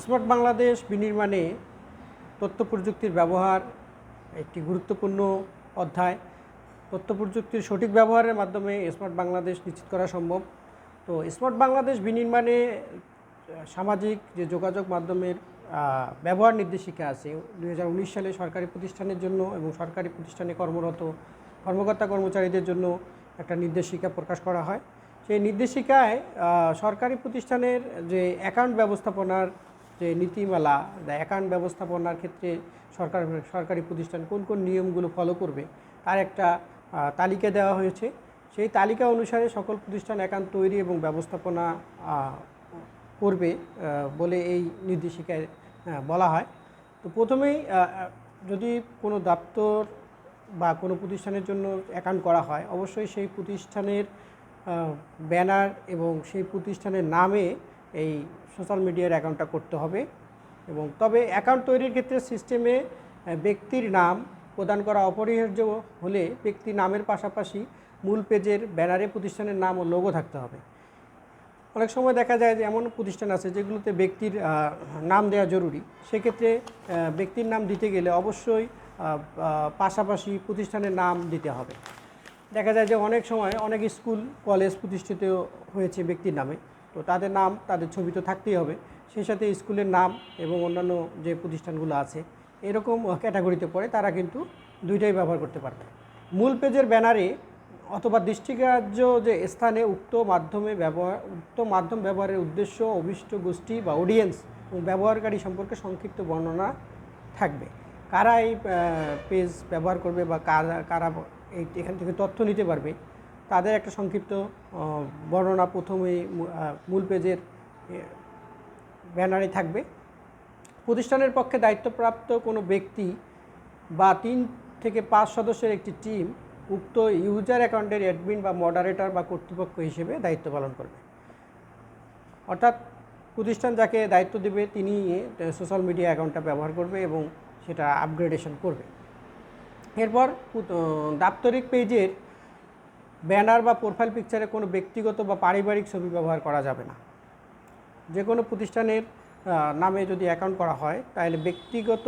Smart Bangladesh বিনির্মাণে তথ্য প্রযুক্তির ব্যবহার একটি গুরুত্বপূর্ণ অধ্যায়। তথ্য প্রযুক্তির সঠিক ব্যবহারের মাধ্যমে স্মার্ট বাংলাদেশ নিশ্চিত করা সম্ভব। তো স্মার্ট বাংলাদেশ বিনির্মাণে সামাজিক যে যোগাযোগ মাধ্যমের ব্যবহার নির্দেশিকা আছে দু হাজার উনিশ সালে সরকারি প্রতিষ্ঠানের জন্য এবং সরকারি প্রতিষ্ঠানে কর্মরত, কর্মকর্তা কর্মচারীদের জন্য একটা নির্দেশিকা প্রকাশ করা হয়। সেই নির্দেশিকায় সরকারি প্রতিষ্ঠানের যে অ্যাকাউন্ট ব্যবস্থাপনার যে নীতিমালা অ্যাকাউন্ট ব্যবস্থাপনার ক্ষেত্রে সরকার, সরকারি প্রতিষ্ঠান কোন কোন নিয়মগুলো ফলো করবে তার একটা তালিকা দেওয়া হয়েছে। সেই তালিকা অনুসারে সকল প্রতিষ্ঠান অ্যাকাউন্ট তৈরি এবং ব্যবস্থাপনা করবে বলে এই নির্দেশিকায় বলা হয়। তো প্রথমেই যদি কোনো দপ্তর বা কোনো প্রতিষ্ঠানের জন্য অ্যাকাউন্ট করা হয়, অবশ্যই সেই প্রতিষ্ঠানের ব্যানার এবং সেই প্রতিষ্ঠানের নামে এই সোশ্যাল মিডিয়ার অ্যাকাউন্টটা করতে হবে এবং তবে অ্যাকাউন্ট তৈরির ক্ষেত্রে সিস্টেমে ব্যক্তির নাম প্রদান করা অপরিহার্য হলে ব্যক্তির নামের পাশাপাশি মূল পেজের ব্যানারে প্রতিষ্ঠানের নাম ও লোগো থাকতে হবে। অনেক সময় দেখা যায় যে এমন প্রতিষ্ঠান আছে যেগুলোতে ব্যক্তির নাম দেওয়া জরুরি। সেক্ষেত্রে ব্যক্তির নাম দিতে গেলে অবশ্যই পাশাপাশি প্রতিষ্ঠানের নাম দিতে হবে। দেখা যায় যে অনেক সময় অনেক স্কুল, কলেজ প্রতিষ্ঠিত হয়েছে ব্যক্তির নামে। তো তাদের নাম, তাদের ছবি তো থাকতেই হবে। সেই সাথে স্কুলের নাম এবং অন্যান্য যে প্রতিষ্ঠানগুলো আছে, এরকম ক্যাটাগরিতে পড়ে তারা কিন্তু দুইটাই ব্যবহার করতে পারবে। মূল পেজের ব্যানারে অথবা দৃষ্টিগ্রাহ্য যে স্থানে উক্ত মাধ্যমে ব্যবহার, উক্ত মাধ্যম ব্যবহারের উদ্দেশ্য, অভিষ্ট গোষ্ঠী বা অডিয়েন্স ব্যবহারকারী সম্পর্কে সংক্ষিপ্ত বর্ণনা থাকবে। কারা এই পেজ ব্যবহার করবে বা কারা কারা এই, এখান থেকে তথ্য নিতে পারবে তাদের একটা সংক্ষিপ্ত বর্ণনা প্রথমেই মূল পেজের ব্যানারে থাকবে। প্রতিষ্ঠানের পক্ষে দায়িত্বপ্রাপ্ত কোনো ব্যক্তি বা তিন থেকে পাঁচ সদস্যের একটি টিম উক্ত ইউজার অ্যাকাউন্টের অ্যাডমিন বা মডারেটর বা কর্তৃপক্ষ হিসেবে দায়িত্ব পালন করবে। অর্থাৎ প্রতিষ্ঠান যাকে দায়িত্ব দেবে তিনি সোশ্যাল মিডিয়া অ্যাকাউন্টটা ব্যবহার করবে এবং সেটা আপগ্রেডেশন করবে। এরপর দাপ্তরিক পেজের ব্যানার বা প্রোফাইল পিকচারে কোনো ব্যক্তিগত বা পারিবারিক ছবি ব্যবহার করা যাবে না। যে কোনো প্রতিষ্ঠানের নামে যদি অ্যাকাউন্ট করা হয়, তাহলে ব্যক্তিগত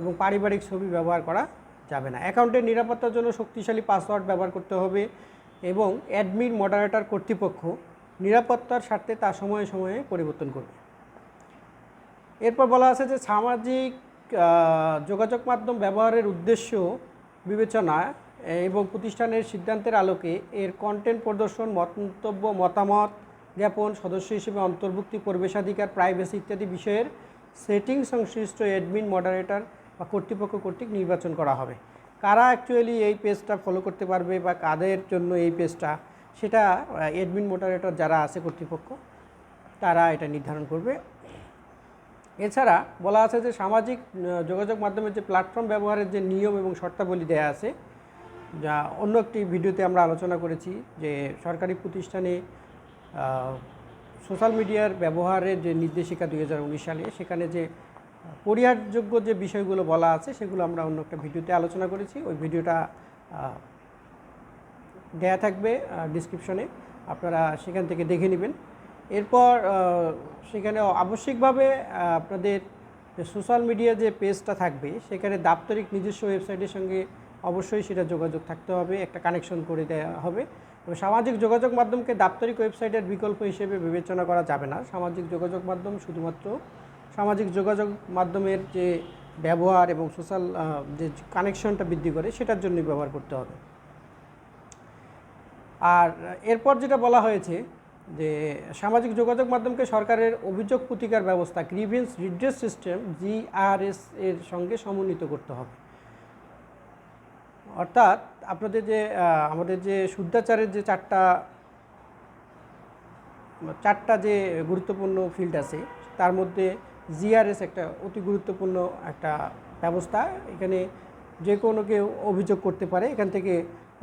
এবং পারিবারিক ছবি ব্যবহার করা যাবে না। অ্যাকাউন্টের নিরাপত্তার জন্য শক্তিশালী পাসওয়ার্ড ব্যবহার করতে হবে এবং অ্যাডমিন মডারেটর কর্তৃপক্ষ নিরাপত্তার স্বার্থে তা সময়ে সময়ে পরিবর্তন করবে। এরপর বলা আছে যে সামাজিক যোগাযোগ মাধ্যম ব্যবহারের উদ্দেশ্য বিবেচনায় এবং প্রতিষ্ঠানের সিদ্ধান্তের আলোকে এর কন্টেন্ট প্রদর্শন, মন্তব্য, মতামত জ্ঞাপন, সদস্য হিসেবে অন্তর্ভুক্তি, প্রবেশাধিকার প্রাইভেসি ইত্যাদি বিষয়ের সেটিং সংশ্লিষ্ট অ্যাডমিন মডারেটর বা কর্তৃপক্ষ কর্তৃক নির্বাচন করা হবে। কারা অ্যাকচুয়ালি এই পেজটা ফলো করতে পারবে বা কাদের জন্য এই পেজটা সেটা অ্যাডমিন মডারেটর যারা আছে কর্তৃপক্ষ, তারা এটা নির্ধারণ করবে। এছাড়া বলা আছে যে সামাজিক যোগাযোগ মাধ্যমের যে প্ল্যাটফর্ম ব্যবহারের যে নিয়ম এবং শর্তাবলী দেয়া আছে যা অন্য একটি ভিডিওতে আমরা আলোচনা করেছি যে সরকারি প্রতিষ্ঠানে সোশ্যাল মিডিয়ার ব্যবহারের যে নির্দেশিকা দুই হাজার উনিশ সালে, সেখানে যে পরিহারযোগ্য যে বিষয়গুলো বলা আছে, সেগুলো আমরা অন্য একটা ভিডিওতে আলোচনা করেছি। ওই ভিডিওটা দেয়া থাকবে ডিসক্রিপশনে আপনারা সেখান থেকে দেখে নেবেন। এরপর সেখানে আবশ্যিকভাবে আপনাদের সোশ্যাল মিডিয়া যে পেজটা থাকবে, সেখানে দাপ্তরিক নিজস্ব ওয়েবসাইটের সঙ্গে অবশ্যই সেটা যোগাযোগ থাকতে হবে, একটা কানেকশন করে দেওয়া হবে। এবং সামাজিক যোগাযোগ মাধ্যমকে দাপ্তরিক ওয়েবসাইটের বিকল্প হিসেবে বিবেচনা করা যাবে না। সামাজিক যোগাযোগ মাধ্যম শুধুমাত্র সামাজিক যোগাযোগ মাধ্যমের যে ব্যবহার এবং সোশ্যাল যে কানেকশনটা বৃদ্ধি করে সেটার জন্যই ব্যবহার করতে হবে। আর এরপর যেটা বলা হয়েছে যে সামাজিক যোগাযোগ মাধ্যমকে সরকারের অভিযোগ প্রতিকার ব্যবস্থা গ্রিভেন্স রিড্রেস সিস্টেম জিআরএস এর সঙ্গে সমন্বিত করতে হবে। অর্থাৎ আপনাদের যে আমাদের যে শুদ্ধাচারের যে চারটা চারটা যে গুরুত্বপূর্ণ ফিল্ড আছে, তার মধ্যে জিআরএস একটা অতি গুরুত্বপূর্ণ একটা ব্যবস্থা। এখানে যে কোনো কেউ অভিযোগ করতে পারে, এখান থেকে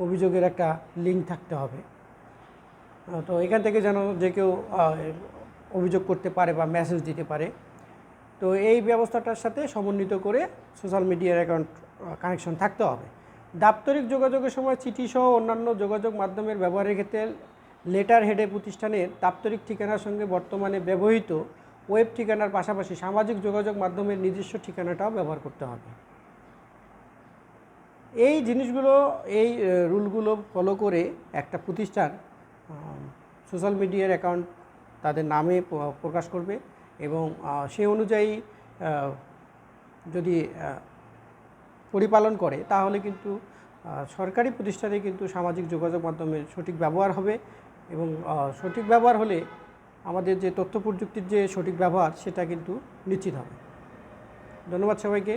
অভিযোগের একটা লিঙ্ক থাকতে হবে। তো এখান থেকে যেন যে কেউ অভিযোগ করতে পারে বা মেসেজ দিতে পারে। তো এই ব্যবস্থাটার সাথে সমন্বিত করে সোশ্যাল মিডিয়ার অ্যাকাউন্ট কানেকশন থাকতে হবে। দাপ্তরিক যোগাযোগের সময় চিঠি সহ অন্যান্য যোগাযোগ মাধ্যমের ব্যবহারের ক্ষেত্রে লেটার হেডে প্রতিষ্ঠানের দাপ্তরিক ঠিকানার সঙ্গে বর্তমানে ব্যবহৃত ওয়েব ঠিকানার পাশাপাশি সামাজিক যোগাযোগ মাধ্যমের নিজস্ব ঠিকানাটাও ব্যবহার করতে হবে। এই জিনিসগুলো, এই রুলগুলো ফলো করে একটা প্রতিষ্ঠান সোশ্যাল মিডিয়ার অ্যাকাউন্ট তাদের নামে প্রকাশ করবে এবং সে অনুযায়ী যদি পরিপালন করে, তাহলে কিন্তু সরকারি প্রতিষ্ঠানে কিন্তু সামাজিক যোগাযোগ মাধ্যমের সঠিক ব্যবহার হবে এবং সঠিক ব্যবহার হলে আমাদের যে তথ্য প্রযুক্তির যে সঠিক ব্যবহার, সেটা কিন্তু নিশ্চিত হবে। ধন্যবাদ সবাইকে।